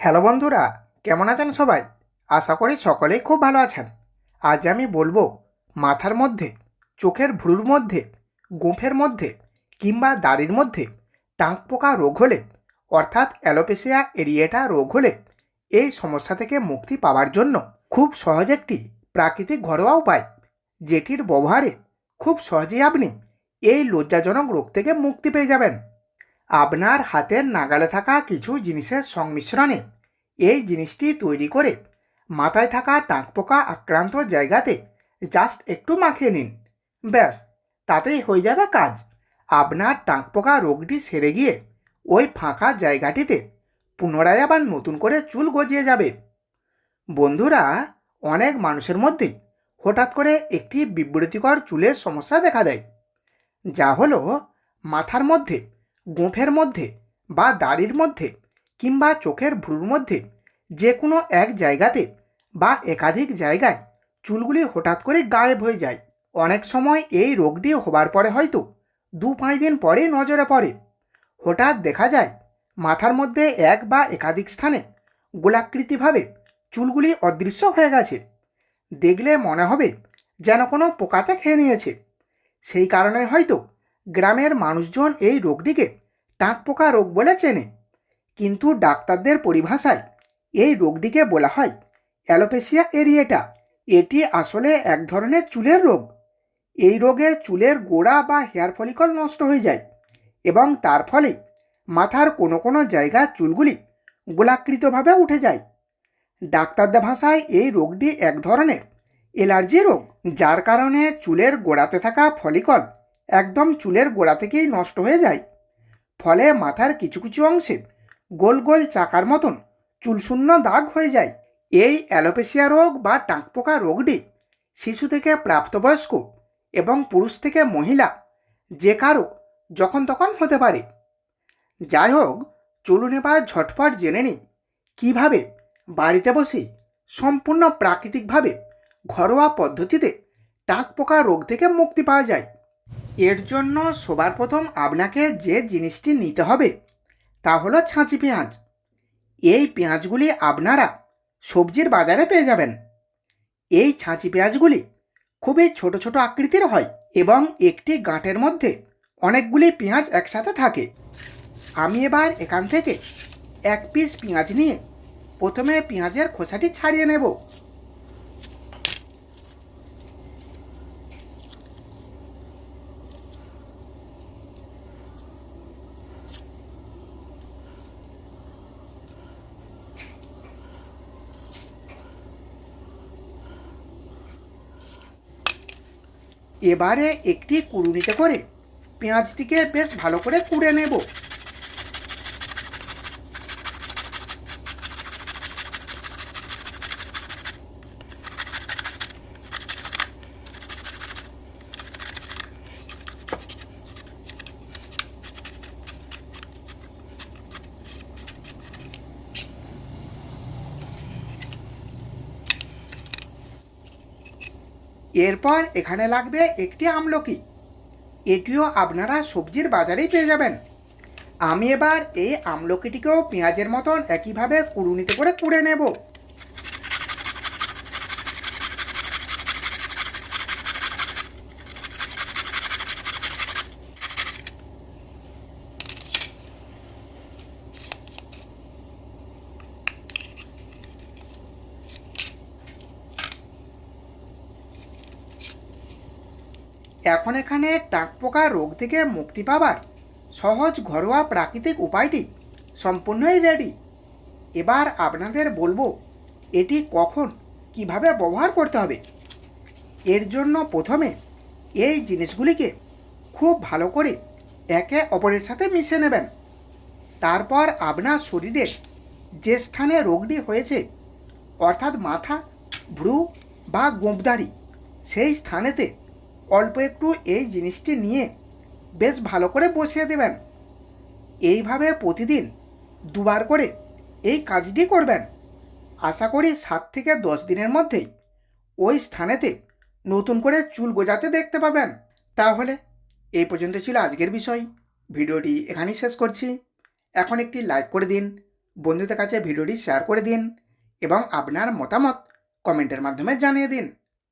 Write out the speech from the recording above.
Hello বন্ধুরা, কেমন আছেন সবাই? আশা করি সকলেই খুব ভালো আছেন। আজ আমি বলব, মাথার মধ্যে, চোখের ভ্রুর মধ্যে, গোঁফের মধ্যে কিংবা দাড়ির মধ্যে টাঁক পোকা রোগ হলে, অর্থাৎ অ্যালোপেসিয়া এরিয়েটা রোগ হলে, এই সমস্যা থেকে মুক্তি পাওয়ার জন্য খুব সহজ একটি প্রাকৃতিক ঘরোয়া উপায়, যেটির ব্যবহারে খুব সহজেই আপনি এই লজ্জাজনক রোগ থেকে মুক্তি পেয়ে যাবেন। আপনার হাতের নাগালে থাকা কিছু জিনিসের সংমিশ্রণে এই জিনিসটি তৈরি করে মাথায় থাকা টাঁক পোকা আক্রান্ত জায়গাতে জাস্ট একটু মাখিয়ে নিন। ব্যাস, তাতেই হয়ে যাবে কাজ। আপনার টাঁক পোকা রোগটি সেরে গিয়ে ওই ফাঁকা জায়গাটিতে পুনরায় আবার নতুন করে চুল গজিয়ে যাবে। বন্ধুরা, অনেক মানুষের মধ্যেই হঠাৎ করে একটি বিব্রতিকর চুলের সমস্যা দেখা দেয়। যা হলো মাথার মধ্যে গোঁফের মধ্যে বা দাড়ির মধ্যে কিংবা চোখের ভ্রুর মধ্যে যে কোনো এক জায়গাতে বা একাধিক জায়গায় চুলগুলি হঠাৎ করে গায়েব হয়ে যায়। অনেক সময় এই রোগটি হবার পরে হয়তো দু পাঁচ দিন পরে নজরে পড়ে। হঠাৎ দেখা যায়, মাথার মধ্যে এক বা একাধিক স্থানে গোলাকৃতিভাবে চুলগুলি অদৃশ্য হয়ে গেছে। দেখলে মনে হবে যেন কোনো পোকাতে খেয়ে নিয়েছে। সেই কারণে হয়তো গ্রামের মানুষজন এই রোগটিকে টাক পোকা রোগ বলে চেনে। কিন্তু ডাক্তারদের পরিভাষায় এই রোগটিকে বলা হয় অ্যালোপেসিয়া এরিয়েটা। এটি আসলে এক ধরনের চুলের রোগ। এই রোগে চুলের গোড়া বা হেয়ার ফলিকল নষ্ট হয়ে যায় এবং তার ফলে মাথার কোনো কোনো জায়গা চুলগুলি গোলাকৃতভাবে উঠে যায়। ডাক্তারদের ভাষায় এই রোগটি এক ধরনের এলার্জি রোগ, যার কারণে চুলের গোড়াতে থাকা ফলিকল একদম চুলের গোড়া থেকেই নষ্ট হয়ে যায়। ফলে মাথার কিছু কিছু অংশে গোল গোল চাকার মতন চুলশূন্য দাগ হয়ে যায়। এই অ্যালোপেশিয়া রোগ বা টাঁকপোকা রোগটি শিশু থেকে প্রাপ্তবয়স্ক এবং পুরুষ থেকে মহিলা যে কারও যখন তখন হতে পারে। যাই হোক চলুন এবার ঝটপট জেনে নিই। কীভাবে বাড়িতে বসে সম্পূর্ণ প্রাকৃতিকভাবে ঘরোয়া পদ্ধতিতে টাক পোকা রোগ থেকে মুক্তি পাওয়া যায়? এর জন্য সবার প্রথম আপনাকে যে জিনিসটি নিতে হবে, তা হলো ছাঁচি পেঁয়াজ। এই পেঁয়াজগুলি আপনারা সবজির বাজারে পেয়ে যাবেন। এই ছাঁচি পেঁয়াজগুলি খুবই ছোট ছোট আকৃতির হয় এবং একটি গাঁটের মধ্যে অনেকগুলি পেঁয়াজ একসাথে থাকে। আমি এবার এখান থেকে এক পিস পেঁয়াজ নিয়ে প্রথমে পেঁয়াজের খোসাটি ছাড়িয়ে নেব। এবারে একটি কুড়ুনিতে করে। পেঁয়াজটিকে বেশ ভালো করে কুড়ে নেব। এরপর এখানে লাগবে একটি আমলকি। এটিও আপনারা সবজির বাজারেই পেয়ে যাবেন। আমি এবার এই আমলকিটিকেও পেঁয়াজের মতন একইভাবে কুড়ুনিতে করে কুড়ে নেব। এখন এখানে টাক পোকা রোগ থেকে মুক্তি পাবার সহজ ঘরোয়া প্রাকৃতিক উপায়টি সম্পূর্ণই রেডি এবার আপনাদের বলব, এটি কখন, কীভাবে ব্যবহার করতে হবে। এর জন্য প্রথমে এই জিনিসগুলিকে খুব ভালো করে একে অপরের সাথে মিশে নেবেন। তারপর আপনার শরীরের যে স্থানে রোগটি হয়েছে, অর্থাৎ মাথা, ভ্রু বা গোঁপদারি সেই স্থানেতে অল্প একটু এই জিনিসটি নিয়ে বেশ ভালো করে বসিয়ে দেবেন। এইভাবে প্রতিদিন দুবার করে এই কাজটি করবেন। আশা করি সাত থেকে দশ দিনের মধ্যেই ওই স্থানেতে নতুন করে চুল গোজাতে দেখতে পাবেন। তাহলে এই পর্যন্ত ছিল আজকের বিষয়। ভিডিওটি এখানেই শেষ করছি। এখন একটি লাইক করে দিন, বন্ধুদের কাছে ভিডিওটি শেয়ার করে দিন এবং আপনার মতামত কমেন্টের মাধ্যমে জানিয়ে দিন।